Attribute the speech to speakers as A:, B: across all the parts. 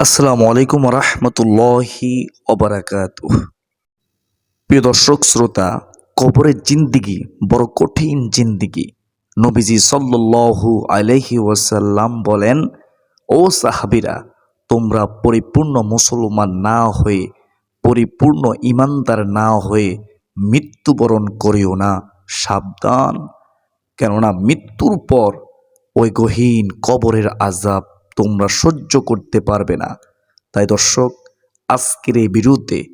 A: আসসালামু আলাইকুম রহমতুল্লাহি অবরাকাত প্রিয় দর্শক, শ্রোতা, কবরের জিন্দিগি, বড় কঠিন জিন্দিগি, নবীজি সাল্লু আলাইহি ওয়াসাল্লাম বলেন, ও সাহাবিরা, তোমরা পরিপূর্ণ মুসলমান না হয়ে, পরিপূর্ণ ইমানদার না হয়ে মৃত্যুবরণ করিও না, সাবধান। কেননা মৃত্যুর পর ওই গহীন কবরের আজাব তোমরা সহ্য করতে পারবে না। তাই দর্শক, আজকের এই বিরুদ্ধে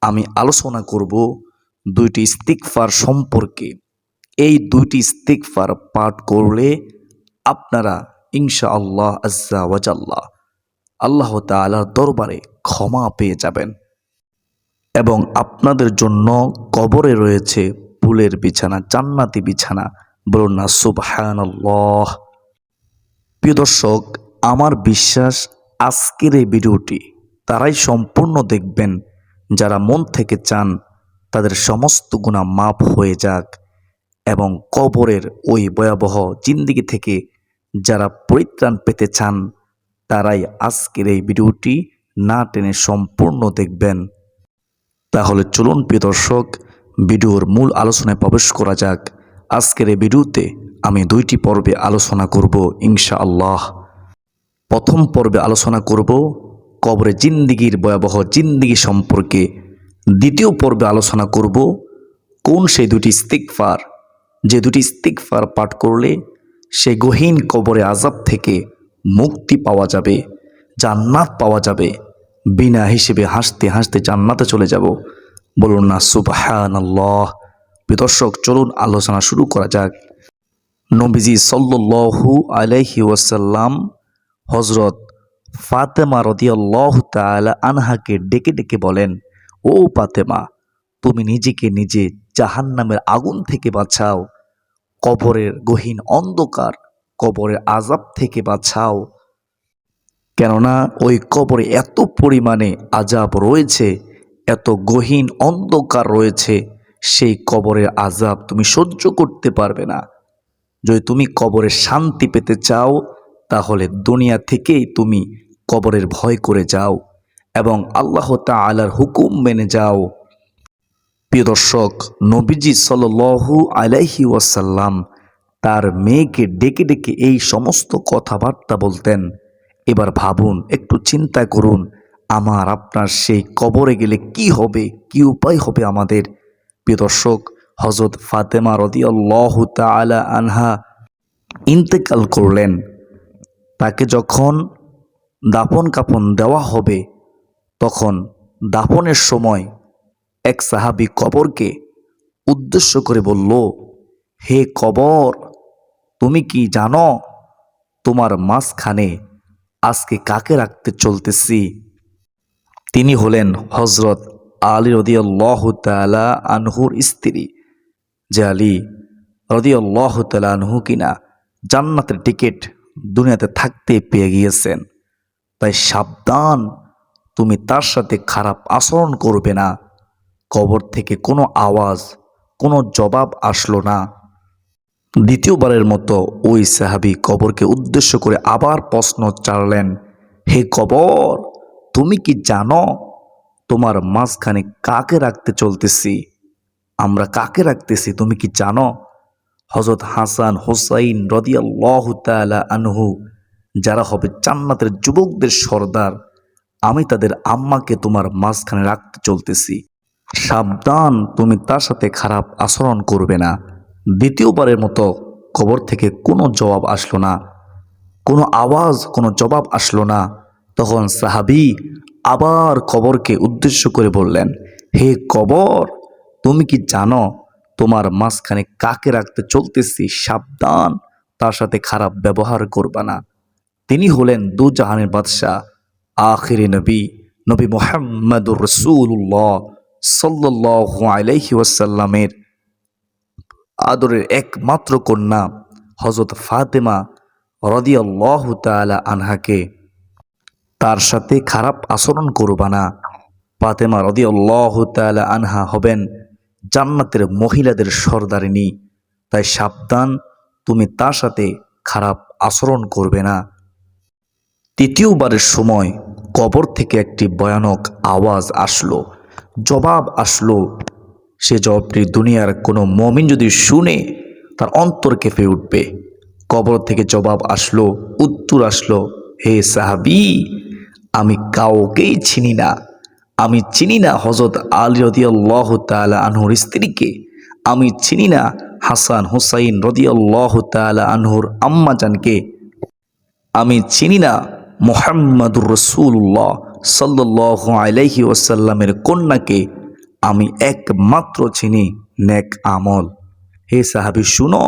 A: আমি আলোচনা করব দুইটি ইস্তিকফার সম্পর্কে। এই দুইটি ইস্তিকফার পাঠ করলে আপনারা ইনশা আল্লাহ আজ্জা ওয়াজাল্লাহ আল্লাহ তাআলার দরবারে ক্ষমা পেয়ে যাবেন এবং আপনাদের জন্য কবরে রয়েছে ফুলের বিছানা, জান্নাতি বিছানা। বলুন না, সুবহানাল্লাহ। প্রিয় দর্শক আমার বিশ্বাস আজকের এই ভিডিওটি তারাই সম্পূর্ণ দেখবেন। যারা মন থেকে চান, তাদের সমস্ত গুণা মাপ হয়ে যাক এবং কবরের ওই ভয়াবহ জিন্দিগি থেকে যারা পরিত্রাণ পেতে চান, তারাই আজকের এই ভিডিওটি না টেনে সম্পূর্ণ দেখবেন। তাহলে চলুন প্রিয় দর্শক, ভিডিওর মূল আলোচনায় প্রবেশ করা যাক। আজকের এই ভিডিওতে আমি দুইটি পর্বে আলোচনা করব ইনশা আল্লাহ প্রথম পর্বে আলোচনা করব কবরে জিন্দিগির ভয়াবহ জিন্দিগি সম্পর্কে। দ্বিতীয় পর্বে আলোচনা করব কোন সেই দুটি ইস্তিকফার যে দুটি ইস্তিকফার পাঠ করলে সে গহীন কবরে আজাব থেকে মুক্তি পাওয়া যাবে, জান্নাত পাওয়া যাবে, বিনা হিসেবে হাসতে হাসতে জান্নাতে চলে যাব। বলুন না সুবাহান আল্লাহ দর্শক, চলুন আলোচনা শুরু করা যাক। নবীজি সাল্লু আলাইহি ওয়াসাল্লাম হজরত ফাতেমা রদিয়াল্লাহ তাআলা আনহাকে ডেকে ডেকে বলেন, ও ফাতেমা, তুমি নিজেকে নিজে জাহান্নামের আগুন থেকে বাঁচাও, কবরের গহীন অন্ধকার কবরের আজাব থেকে বাঁচাও। কেননা ওই কবরে এত পরিমাণে আজাব রয়েছে, এত গহীন অন্ধকার রয়েছে, সেই কবরের আজাব তুমি সহ্য করতে পারবে না। যদি তুমি কবরে শান্তি পেতে চাও তাহলে দুনিয়া থেকেই তুমি কবরের ভয় করে যাও এবং আল্লাহ তালার হুকুম মেনে যাও। প্রিয় দর্শক, নবীজি সাল্লু আলাইহি ওয়াসাল্লাম তার মেয়েকে ডেকে ডেকে এই সমস্ত কথাবার্তা বলতেন। এবার ভাবুন, একটু চিন্তা করুন, আমার, আপনার সেই কবরে গেলে কি হবে, কি উপায় হবে আমাদের? প্রিয় দর্শক হজরত ফাতেমা রদিয়াল্লাহ তালা আনহা ইন্তেকাল করলেন। তাকে যখন দাপন কাপন দেওয়া হবে, তখন দাপনের সময় এক সাহাবি কবরকে উদ্দেশ্য করে বলল, হে কবর, তুমি কি জানো তোমার মাঝখানে আজকে কাকে রাখতে চলতেছি? তিনি হলেন হজরত আলী রদিয়াল্লাহ তালা আনহুর স্ত্রী, যে আলী রদিয়াল্লাহ তালা আনহু কিনা জান্নাতের টিকিট দুনিয়াতে থাকতে পেয়ে গিয়েছেন। তাই সাবধান, তুমি তার সাথে খারাপ আচরণ করবে না। কবর থেকে কোনো আওয়াজ, কোনো জবাব আসলো না। দ্বিতীয়বারের মতো ওই সাহাবি কবরকে উদ্দেশ্য করে আবার প্রশ্ন চাড়লেন হে কবর, তুমি কি জানো তোমার মাঝখানে কাকে রাখতে চলতেছি? আমরা কাকে রাখতেছি, তুমি কি জানো? হজরত হাসান হোসাইন রদিয়াল্লাহ তালা আনহু, যারা হবে জান্নাতের যুবকদের সর্দার, আমি তাদের আম্মাকে তোমার মাঝখানে রাখতে চলতেছি। সাবধান, তুমি তার সাথে খারাপ আচরণ করবে না। দ্বিতীয়বারের মতো কবর থেকে কোনো জবাব আসলো না। কোনো আওয়াজ, কোনো জবাব আসলো না। তখন সাহাবি আবার কবরকে উদ্দেশ্য করে বললেন, হে কবর, তুমি কি জানো তোমার মাঝখানে কাকে রাখতে চলতেছি সাবধান, তার সাথে খারাপ ব্যবহার করবা না। তিনি হলেন দু জাহানের বাদশাহ, আখিরি নবী নবী মোহাম্মদুর রসুল্লাহ ওয়াসাল্লামের আদরের একমাত্র কন্যা হজরত ফাতেমা রদিয়াল্লাহ তালা আনহাকে তার সাথে খারাপ আচরণ করবা না। ফাতেমা রদিয়াল্লাহ তালা আনহা হবেন জান্নাতের মহিলাদের সর্দারিনী। তাই সাবধান, তুমি তার সাথে খারাপ আচরণ করবে না। তৃতীয়বারের সময় কবর থেকে একটি ভয়ানক আওয়াজ আসলো। জবাব আসলো, সে জবাবটি দুনিয়ার কোনো মমিন যদি শুনে তার অন্তর কেঁপে উঠবে। কবর থেকে জবাব আসলো, উত্তর আসলো, হে সাহাবি, আমি কাউকেই চিনি না। আমি চিনি না হজরত আলী রদিয়াল্লাহ তালা আনহুর স্ত্রীকে, আমি চিনি না হাসান হুসাইন রদিয়াল্লাহ তালা আনহুর আম্মাজানকে আমি চিনি না মোহাম্মদুর রসুল্লাহ সাল্লাহ আলাইহি ওসাল্লামের কন্যাকে, আমি একমাত্র চিনি নেক আমল। হে সাহাবি, শুনো,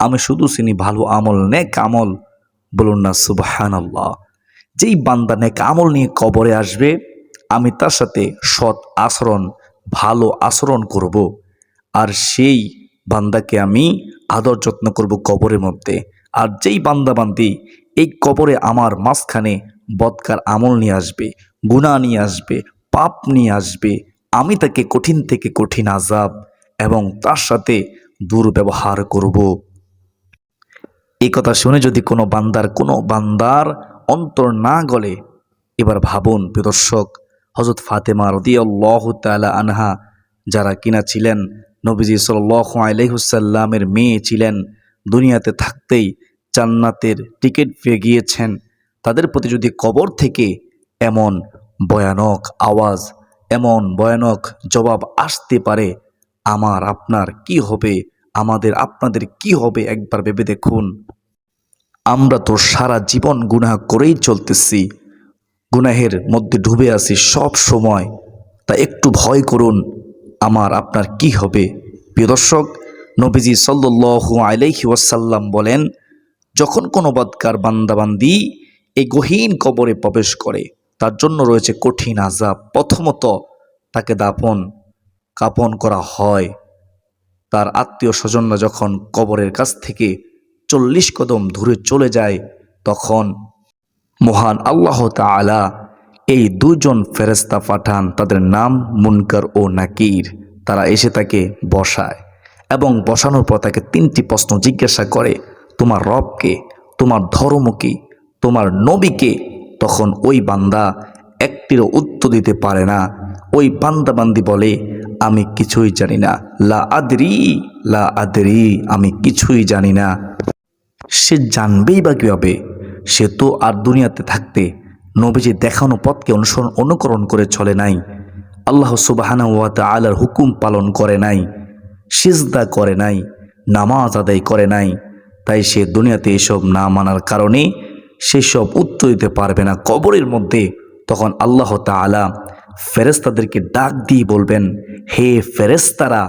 A: আমি শুধু চিনি ভালো আমল, নেক আমল। বলুন না সুবাহান আল্লাহ যেই বান্দা নেক আমল নিয়ে কবরে আসবে আমি তার সাথে সৎ আচরণ, ভালো আচরণ করব। আর সেই বান্দাকে আমি আদর যত্ন করব কবরের মধ্যে আর যেই বান্দা বান্দি এই কবরে আমার মাঝখানে বদকার আমল নিয়ে আসবে গুণা নিয়ে আসবে, পাপ নিয়ে আসবে, আমি তাকে কঠিন থেকে কঠিন আজাব এবং তার সাথে দুর্ব্যবহার করব এই কথা শুনে যদি কোনো বান্দার কোনো বান্দার অন্তর না গলে, এবার ভাবুন প্রদর্শক হজরত ফাতেমা রদিয়াল্লাহ তালা আনহা, যারা কিনা ছিলেন, নবীজি সাল আলহুসাল্লামের মেয়ে ছিলেন, দুনিয়াতে থাকতেই জান্নাতের টিকিট পেয়ে গিয়েছেন। তাদের প্রতি যদি কবর থেকে এমন ভয়ানক আওয়াজ, এমন ভয়ানক জবাব আসতে পারে, আমার আপনার কি হবে? আমাদের আপনাদের কি হবে? একবার ভেবে দেখুন। আমরা তো সারা জীবন গুনাহ করেই চলতেছি। গুনাহের মধ্যে ডুবে আছি সব সময়। তা একটু ভয় করুন, আমার আপনার কি হবে? প্রিয় দর্শক, নবীজি সাল্লু আলাইহি ওয়াসাল্লাম বলেন, যখন কোনো বদকার বান্দাবান্দি এই গহীন কবরে প্রবেশ করে, তার জন্য রয়েছে কঠিন আজাব প্রথমত তাকে দাপন কাপন করা হয়। তার আত্মীয় স্বজনরা যখন কবরের কাছ থেকে চল্লিশ কদম দূরে চলে যায়, তখন মহান আল্লাহ তালা এই দুজন ফেরেস্তা পাঠান তাদের নাম মুনকার ও নাকির। তারা এসে তাকে বসায় এবং বসানোর পর তাকে তিনটি প্রশ্ন জিজ্ঞাসা করে, তোমার রবকে, তোমার ধর্ম কি তোমার নবীকে? তখন ওই বান্দা একটিরও উত্তর দিতে পারে না। ওই বান্দা বান্দি বলে, আমি কিছুই জানি না। লা আদরি লা আদরি, আমি কিছুই জানি না। সে জানবেই বা কীভাবে? সে তো আর দুনিয়াতে থাকতে নবীজি দেখানো পথকে অনুসরণ, অনুকরণ করে চলে নাই। আল্লাহ সুবাহানা ওয়াতা আলার হুকুম পালন করে নাই, সিজদা করে নাই, নামাজ আদায় করে নাই। তাই সে দুনিয়াতে এসব না মানার কারণে সেসব উত্তর দিতে পারবে না। কবরের মধ্যে তখন আল্লাহ তালা ফেরেস্তাদেরকে ডাক দিয়ে বলবেন, হে ফেরেস্তারা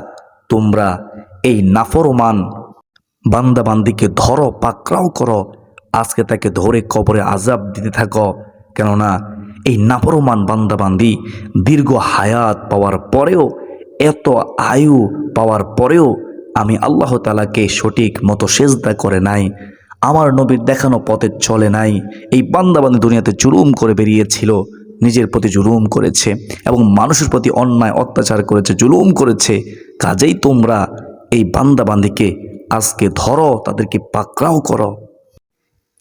A: তোমরা এই নাফরমান বান্দাবান্দিকে ধরো, পাকড়াও করো আজকে তাকে ধরে কবরে আজাব দিতে থাকো। কেননা এই নাফরমান বান্দাবান্দি দীর্ঘ হায়াত পাওয়ার পরেও, এত আয়ু পাওয়ার পরেও আমি আল্লাহ তালাকে সঠিক মতো সেজদা করে নাই, আমার নবীর দেখানো পথে চলে নাই, এই বান্দাবান্দি দুনিয়াতে জুলুম করে বেরিয়েছিল, নিজের প্রতি জুলুম করেছে এবং মানুষের প্রতি অন্যায়, অত্যাচার করেছে, জুলুম করেছে। কাজেই তোমরা এই বান্দাবান্দিকে আজকে ধরো, তাদেরকে পাকড়াও করো।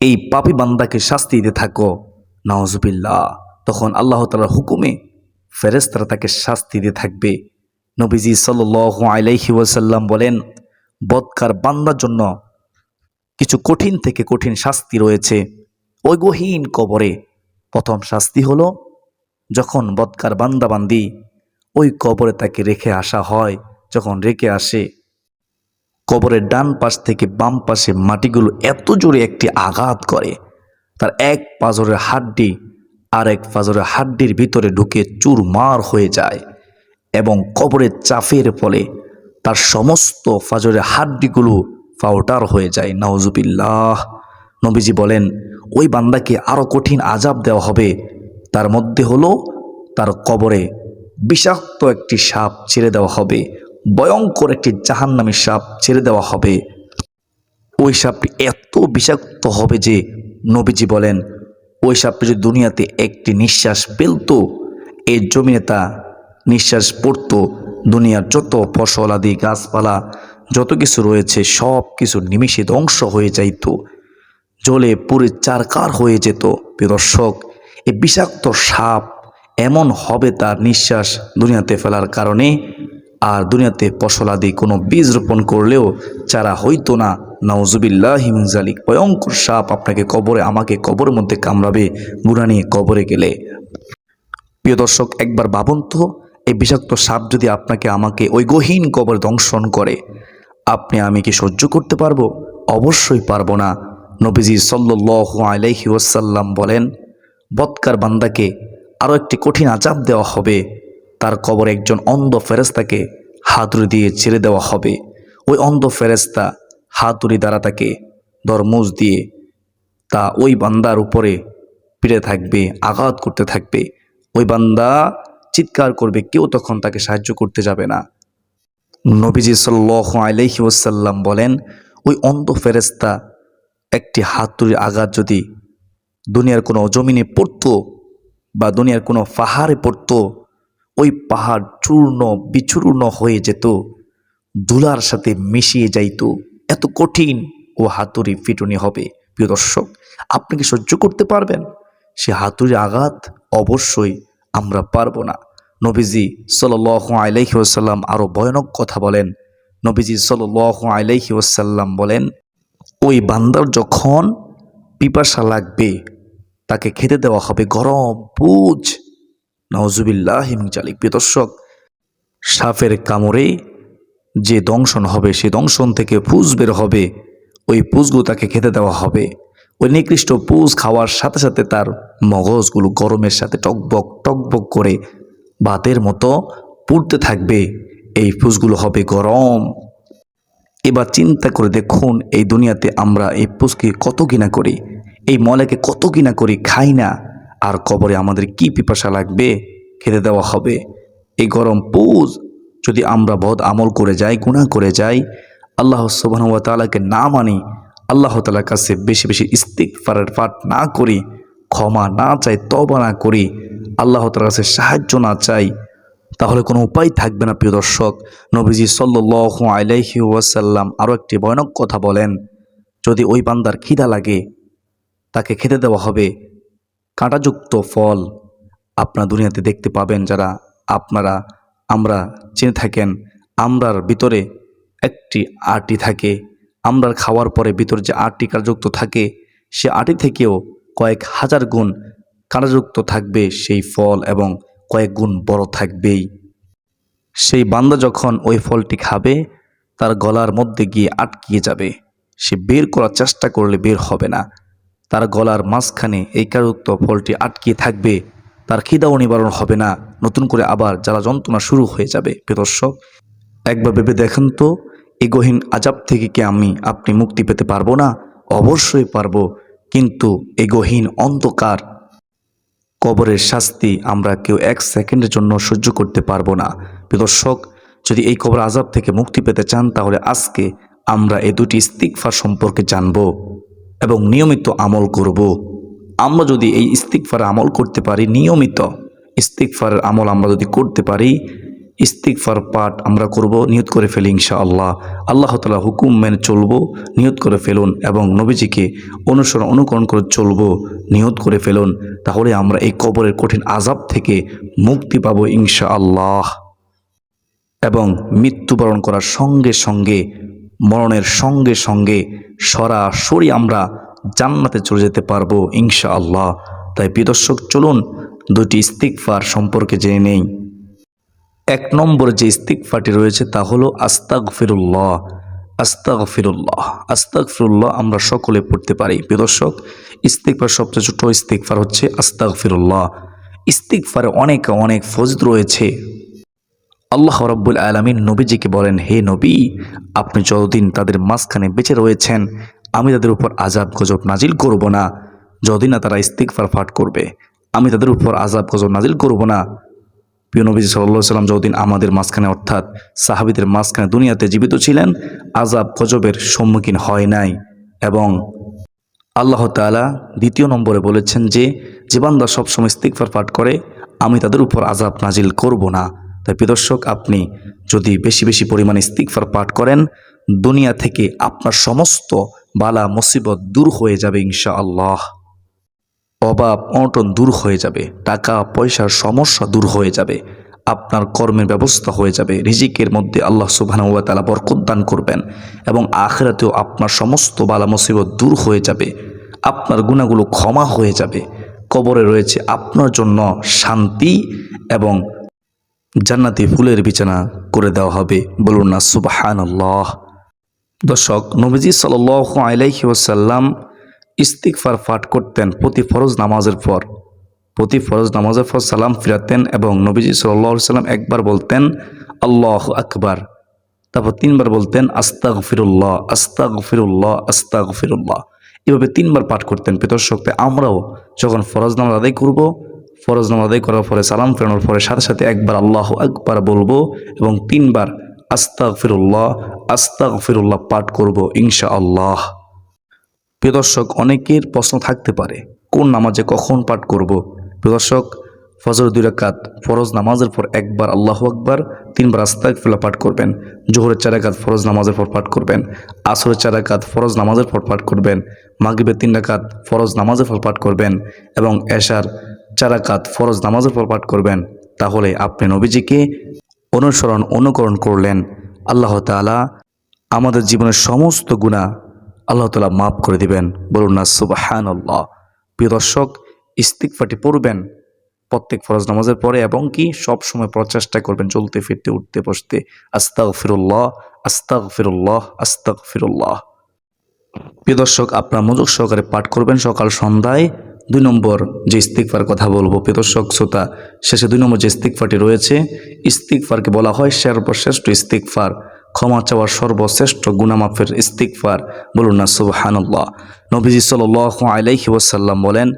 A: এই পাপি বান্দাকে শাস্তি দিতে থাকো। নওয়াজবিল্লা তখন আল্লাহ তালার হুকুমে ফেরেস্তারা তাকে শাস্তি দিয়ে থাকবে। নবীজি সাল আলাইহি ওয়াসাল্লাম বলেন, বদকার বান্দার জন্য কিছু কঠিন থেকে কঠিন শাস্তি রয়েছে। ওই গহীন কবরে প্রথম শাস্তি হলো, যখন বদকার বান্দাবান্দি ওই কবরে তাকে রেখে আসা হয়, যখন রেখে আসে কবরের ডান পাশ থেকে বাম পাশে মাটিগুলো এত জোরে একটি আঘাত করে, তার এক পাজরের হাড্ডি আর এক পাজরের হাড্ডির ভিতরে ঢুকে চুরমার হয়ে যায় এবং কবরের চাফের ফলে তার সমস্ত ফাজরের হাড্ডিগুলো ফাউটার হয়ে যায়। নওজুবিল্লাহ নবীজি বলেন, ওই বান্দাকে আরও কঠিন আজাব দেওয়া হবে। তার মধ্যে হলো তার কবরে বিষাক্ত একটি সাপ ছেড়ে দেওয়া হবে। ভয়ঙ্কর একটি জাহান্নামী সাপ ছেড়ে দেওয়া হবে। ওই সাপটি এত বিষাক্ত হবে যে নবীজি বলেন, ওই সাপটি যদি দুনিয়াতে একটি নিঃশ্বাস ফেলতো এই জমিনে তা নিঃশ্বাস পড়তো। দুনিয়ার যত ফসল আদি, গাছপালা, যত কিছু রয়েছে, সব কিছু নিমিষে ধ্বংস হয়ে যাইত। জলে পুরে চারকার হয়ে যেত। প্রিয় দর্শক, এই বিষাক্ত সাপ এমন হবে তার নিঃশ্বাস দুনিয়াতে ফেলার কারণে আর দুনিয়াতে ফসলাদি কোনো বীজ রোপণ করলেও চারা হইতো না। নওজুবিল্লাহ হিমজালিক ভয়ঙ্কর সাপ আপনাকে কবরে, আমাকে কবরের মধ্যে কামড়াবে গুড়া নিয়ে কবরে গেলে। প্রিয় দর্শক, একবার ভাবুন তো, এই বিষাক্ত সাপ যদি আপনাকে, আমাকে ওই গহীন কবর দংশন করে, আপনি আমি কি সহ্য করতে পারব? অবশ্যই পারব না। নবীজি সাল্লাহ আলাইহি ওয়াসাল্লাম বলেন, বৎকার বান্দাকে আরও একটি কঠিন আজাব দেওয়া হবে। তার কবর একজন অন্ধ ফেরেস্তাকে হাতুড়ি দিয়ে ছেড়ে দেওয়া হবে। ওই অন্ধ ফেরেস্তা হাতুড়ি দ্বারা তাকে দরমুজ দিয়ে তা ওই বান্দার উপরে পিড়ে থাকবে, আঘাত করতে থাকবে। ওই বান্দা চিৎকার করবে, কেউ তখন তাকে সাহায্য করতে যাবে না। নবীজি সাল্লাহ আলহি ওসাল্লাম বলেন, ওই অন্ধ ফেরেস্তা একটি হাতুড়ির আঘাত যদি দুনিয়ার কোনো জমিনে পড়তো বা দুনিয়ার কোনো পাহাড়ে পড়তো ওই পাহাড় চূর্ণ বিচূর্ণ হয়ে যেত ধুলার সাথে মিশিয়ে যাইত। এত কঠিন ও হাতুড়ি ফিটুনি হবে। প্রিয় দর্শক, আপনি কি সহ্য করতে পারবেন? সে হাতুড়ির আঘাত অবশ্যই আমরা পারব না। নবীজি সাল আলাইহি ওসাল্লাম আরও ভয়ানক কথা বলেন। নবীজি সাল আলাইহি ওসাল্লাম বলেন, ওই বান্দার যখন পিপাসা লাগবে, তাকে খেতে দেওয়া হবে গরম পুজ। নওজুবিল্লাহ হিমজালিক দর্শক, সাপের কামড়ে যে দংশন হবে, সে দংশন থেকে পুজ বের হবে, ওই পুজগুলো তাকে খেতে দেওয়া হবে। ওই নিকৃষ্ট পুজ খাওয়ার সাথে সাথে তার মগজগুলো গরমের সাথে টকবক টকবক করে বাতের মতো পুড়তে থাকবে। এই পুজগুলো হবে গরম। এবার চিন্তা করে দেখুন, এই দুনিয়াতে আমরা এই পুজকে কত কিনা করি, এই মলাকে কত কিনা করি, খাই না। আর কবরে আমাদের কি পিপাসা লাগবে? খেতে দেওয়া হবে। এই গরম পুজ যদি আমরা বদ আমল করে যাই গুণা করে যাই, আল্লাহ সুবাহ তালাকে না মানি, আল্লাহ তালার কাছে বেশি বেশি ইস্তিক ফারের পাঠ না করি, ক্ষমা না চাই তবা না করি, আল্লাহ তালার কাছে সাহায্য না চাই, তাহলে কোনো উপায় থাকবে না, প্রিয় দর্শক। নবীজি সাল্লু আলাইহি ওয়াসাল্লাম আরও একটি ভয়ানক কথা বলেন, যদি ওই বান্দার খিদা লাগে, তাকে খেতে দেওয়া হবে। কাঁটাযুক্ত ফল আপনার দুনিয়াতে দেখতে পাবেন যারা আপনারা, আমরা চিনে থাকেন, আমরার ভিতরে একটি আটি থাকে। আমরার খাওয়ার পরে ভিতরে যে আটটি কাঁটাযুক্ত থাকে, সে আটি থেকেও কয়েক হাজার গুণ কাঁটাযুক্ত থাকবে সেই ফল এবং কয়েক গুণ বড় থাকবেই। সেই বান্দা যখন ওই ফলটি খাবে, তার গলার মধ্যে গিয়ে আটকিয়ে যাবে। সে বের করার চেষ্টা করলে বের হবে না। তার গলার মাঝখানে এই কারুক্ত ফলটি আটকিয়ে থাকবে। তার খিদাও নিবারণ হবে না। নতুন করে আবার জ্বালা যন্ত্রণা শুরু হয়ে যাবে। দর্শক, একবার ভেবে দেখেন তো, এই গহীন আজাব থেকে কি আমি, আপনি মুক্তি পেতে পারব না? অবশ্যই পারব। কিন্তু এই গহীন অন্ধকার কবরের শাস্তি আমরা কেউ এক সেকেন্ডের জন্য সহ্য করতে পারব না। দর্শক, যদি এই কবর আজাব থেকে মুক্তি পেতে চান, তাহলে আজকে আমরা এই দুটি ইস্তিকফার সম্পর্কে জানব। এবং নিয়মিত আমল করব। আমরা যদি এই ইস্তিকফার আমল করতে পারি, নিয়মিত ইস্তিকফারের আমল আমরা যদি করতে পারি ইস্তিকফার পাঠ আমরা করব, নিয়ত করে ফেলি ইনশা আল্লাহ আল্লাহ তালা হুকুম মেনে চলব, নিয়ত করে ফেলুন এবং নবীজিকে অনুসরণ, অনুকরণ করে চলব, নিয়ত করে ফেলুন। তাহলে আমরা এই কবরের কঠিন আজাব থেকে মুক্তি পাবো ইনশা আল্লাহ এবং মৃত্যুবরণ করার সঙ্গে সঙ্গে মরণের সঙ্গে সঙ্গে সরাসরি আমরা জান্নাতে চলে যেতে পারব ইনশা আল্লাহ তাই বিদর্শক চলুন দুটি ইস্তিকফার সম্পর্কে জেনে নেই। এক নম্বর যে ইস্তিকফাটি রয়েছে তা হলো আস্তাক ফিরুল্লাহ আস্তাক ফিরুল্লাহ আস্তাক ফিরুল্লাহ আমরা সকলে পড়তে পারি। বিদর্শক ইস্তিকফার সবচেয়ে ছোট ইস্তিকফার হচ্ছে আস্তাক ফিরুল্লাহ ইস্তিকফারে অনেক অনেক ফজিদ রয়েছে। আল্লাহ রব্বুল আলমিন নবীজিকে বলেন, হে নবী, আপনি যতদিন তাদের মাঝখানে বেঁচে রয়েছেন, আমি তাদের উপর আজাব গজব নাজিল করব না। যদি না তারা ইস্তিকফার পাঠ করবে, আমি তাদের উপর আজাব গজব নাজিল করব না। প্রিয় নবীজি সাল্লাহ সাল্লাম যতদিন আমাদের মাঝখানে, অর্থাৎ সাহাবিদের মাঝখানে দুনিয়াতে জীবিত ছিলেন আজাব গজবের সম্মুখীন হয় নাই। এবং আল্লাহ তালা দ্বিতীয় নম্বরে বলেছেন যে যে বান্দা সবসময় ইস্তিকফার পাঠ করে, আমি তাদের উপর আজাব নাজিল করব না। তাই প্রিদর্শক আপনি যদি বেশি বেশি পরিমাণে ইস্তিকফার পাঠ করেন, দুনিয়া থেকে আপনার সমস্ত বালা, মুসিবত দূর হয়ে যাবে ইনশা আল্লাহ অভাব, অনটন দূর হয়ে যাবে, টাকা, পয়সার সমস্যা দূর হয়ে যাবে, আপনার কর্মের ব্যবস্থা হয়ে যাবে, রিজিকের মধ্যে আল্লাহ সুবহানাহু তালা বরকত দান করবেন এবং আখেরাতেও আপনার সমস্ত বালা, মুসিবত দূর হয়ে যাবে, আপনার গুণাগুলো ক্ষমা হয়ে যাবে, কবরে রয়েছে আপনার জন্য শান্তি এবং জান্নাতি ফুলের বিছানা করে দেওয়া হবে। বলুন না সুবাহান আল্লাহ দর্শক, নবীজি সাল আলাইহি ওসাল্লাম ইস্তিকফার পাঠ করতেন প্রতি ফরজ নামাজের পর। প্রতি ফরজ নামাজের পর সালাম ফিরাতেন এবং নবীজি সাল্লাহ সাল্লাম একবার বলতেন, আল্লাহ আকবার। তারপর তিনবার বলতেন আস্তাক ফিরুল্লাহ আস্তাক ফিরুল্লাহ আস্তাক ফিরুল্লাহ এভাবে তিনবার পাঠ করতেন। শক্তি আমরাও যখন ফরজ নামাজ আদায় করব ফরজ নামাজ আদায় করার পরে সালাম ফেরানোর পরে সাথে সাথে একবার আল্লাহ একবার বলব এবং তিনবার আস্তাক ফিরুল্লাহ আস্তাক ফিরুল্লাহ পাঠ করব ইনশা আল্লাহ প্রিয় দর্শক, অনেকের প্রশ্ন থাকতে পারে, কোন নামাজে কখন পাঠ করব? প্রিয় দর্শক, ফজর দুই রাকাত ফরজ নামাজের পর একবার আল্লাহ আকবার, তিনবার আস্তাকফিল্লা পাঠ করবেন। জোহরের চার রাকাত ফরজ নামাজের পর পাঠ করবেন। আসরের চার রাকাত ফরজ নামাজের পর পাঠ করবেন। মাগরিবের তিন রাকাত ফরজ নামাজের পর পাঠ করবেন এবং এশার চার রাকাত ফরজ নামাজের পর পাঠ করবেন, তাহলে আপনি নবীজিকে অনুসরণ, অনুকরণ করলেন। আল্লাহ তাআলা আমাদের জীবনের সমস্ত গুণা আল্লাহ তালা মাফ করে দিবেন। বলুন না সুবাহান আল্লাহ প্রিয় দর্শক ইস্তিকফাটি পড়বেন প্রত্যেক ফরজ নামাজের পরে এবং কি সব সময় প্রচেষ্টা করবেন, চলতে, ফিরতে, উঠতে, বসতে। আস্তাক ফিরুল্লাহ আস্তাক ফিরুল্লাহ আস্তাক ফিরুল্লাহ প্রিয় দর্শক, আপনার মনোযোগ সহকারে পাঠ করবেন সকাল সন্ধ্যায়। দুই নম্বর যে ইস্তিকফার কথা বলব প্রিয়দর্শক শ্রোতা, শেষে দুই নম্বর যে ইস্তিকফারটি রয়েছে ইস্তিকফারকে বলা হয় সর্বশ্রেষ্ঠ ইস্তিকফার ক্ষমা চাওয়ার সর্বশ্রেষ্ঠ গুনামাফের ইস্তিকফার বলুন না, সুবহানুল্লাহ। নবীজি সাল আলাইহি ওয়াসাল্লাম বলেন,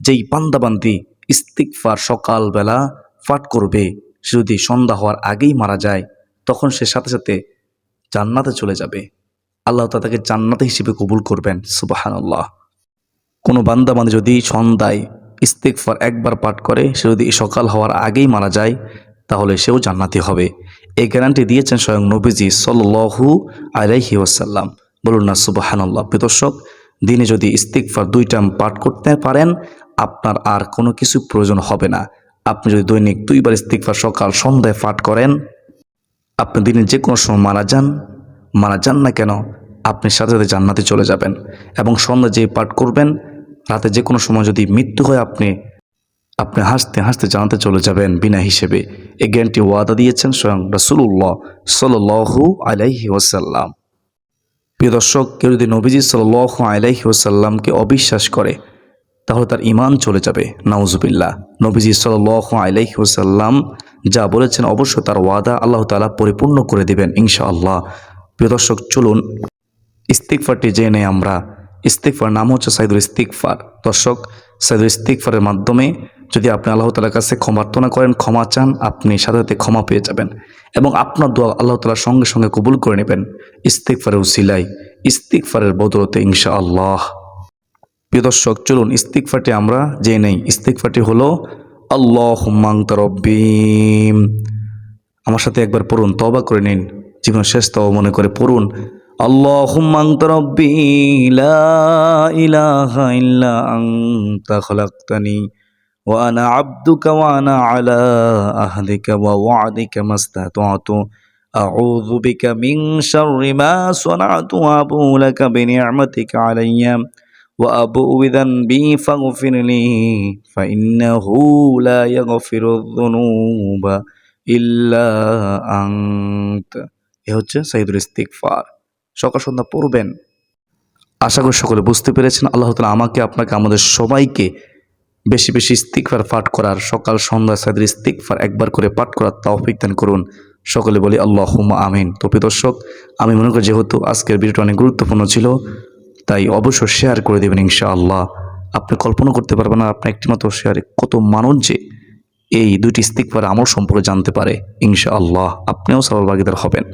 A: যেই পান্দাবান্দি ইস্তিকফার সকালবেলা পাঠ করবে, সে যদি সন্ধ্যা হওয়ার আগেই মারা যায়, তখন সে সাথে সাথে জান্নাতে চলে যাবে। আল্লাহ তাকে জান্নাতে হিসেবে কবুল করবেন সুবাহান্লাহ কোনো বান্দা বান্ধব যদি সন্ধ্যায় ইস্তিকফার একবার পাঠ করে, সে যদি সকাল হওয়ার আগেই মারা যায়, তাহলে সেও জান্নাতি হবে। এই গ্যারান্টি দিয়েছেন স্বয়ং নবীজি সল্লু আলাইহি ওয়াসাল্লাম। বলুন না সুবাহান্লাহ প্রদর্শক দিনে যদি ইস্তিকফার দুই টাইম পাঠ করতে পারেন, আপনার আর কোনো কিছু প্রয়োজন হবে না। আপনি যদি দৈনিক দুইবার ইস্তিকফার সকাল সন্ধ্যায় পাঠ করেন, আপনি দিনে যে কোনো সময় মারা যান মারা যান না কেন, আপনি সাথে সাথে জান্নাতে চলে যাবেন এবং সন্ধ্যা যে পাঠ করবেন রাতে যে কোনো সময় যদি মৃত্যু হয়, আপনি আপনি হাসতে হাসতে জানাতে চলে যাবেন বিনা হিসেবে। এই জ্ঞানটি ওয়াদা দিয়েছেন স্বয়ং রসুল্লাহ সাল্লু আলাইহি ওসাল্লাম প্রিয় দর্শক, কেউ যদি নবীজি সাল্লাহ আলাইহি ওসাল্লামকে অবিশ্বাস করে, তাহলে তার ইমান চলে যাবে। নাউজুবিল্লাহ। নবীজি সাল্লাহ আলাইহি ওসাল্লাম যা বলেছেন, অবশ্যই তার ওয়াদা আল্লাহ তালা পরিপূর্ণ করে দেবেন, ইনশাআল্লাহ। প্রিয় দর্শক, চলুন ইস্তিকফারটি জেনে আমরা। ইস্তিকফার নাম হচ্ছে সাইদুল ইস্তিকফার দর্শক, সাইদুল ইস্তিকফারের মাধ্যমে যদি আপনি আল্লাহ তালার কাছে ক্ষমার্থনা করেন, ক্ষমা চান, আপনি সাথে সাথে ক্ষমা পেয়ে যাবেন এবং আপনার দোয়া আল্লাহ তালার সঙ্গে সঙ্গে কবুল করে নেবেন। ইস্তিকফারের উসিলাই ইস্তিকফারের বদলতে ইনশা আল্লাহ প্রিয় দর্শক, চলুন ইস্তিকফারটি আমরা জেনে নেই। ইস্তিকফারটি হলো আল্লাহ রব্বিম আমার সাথে একবার পড়ুন তবা করে নিন। জীবন শেষ তবা মনে করে পড়ুন। اللهم أنت ربي لا إله إلا أنت خلقتني وأنا عبدك وأنا على أهلك ووعدك ما استطعت أعوذ بك من شر ما صنعت وأبو لك بنعمتك علي وأبوء بذنبي فاغفر لي فإنه لا يغفر الذنوب إلا أنت এ হচ্ছে সাইদুল ইস্তিকফার সকাল সন্ধ্যা পড়বেন। আশা করি সকলে বুঝতে পেরেছেন, আল্লাহ তালা আমাকে, আপনাকে, আমাদের সবাইকে বেশি বেশি ইস্তিকফার পাঠ করার, সকাল সন্ধ্যা সাইদের ইস্তিকফার একবার করে পাঠ করার তৌফিক দান করুন। সকলে বলি আল্লাহ আমিন। তো দর্শক, আমি মনে করি যেহেতু আজকের ভিডিওটা অনেক গুরুত্বপূর্ণ ছিল, তাই অবশ্যই শেয়ার করে দেবেন ইনশা আল্লাহ আপনি কল্পনা করতে পারবেন না আপনার একটিমাত্র শেয়ারে কত মানুষ যে এই দুইটি ইস্তিকফার আমল সম্পর্কে জানতে পারে। ইনশা আল্লাহ আপনিও সবার ভাগিদার হবেন।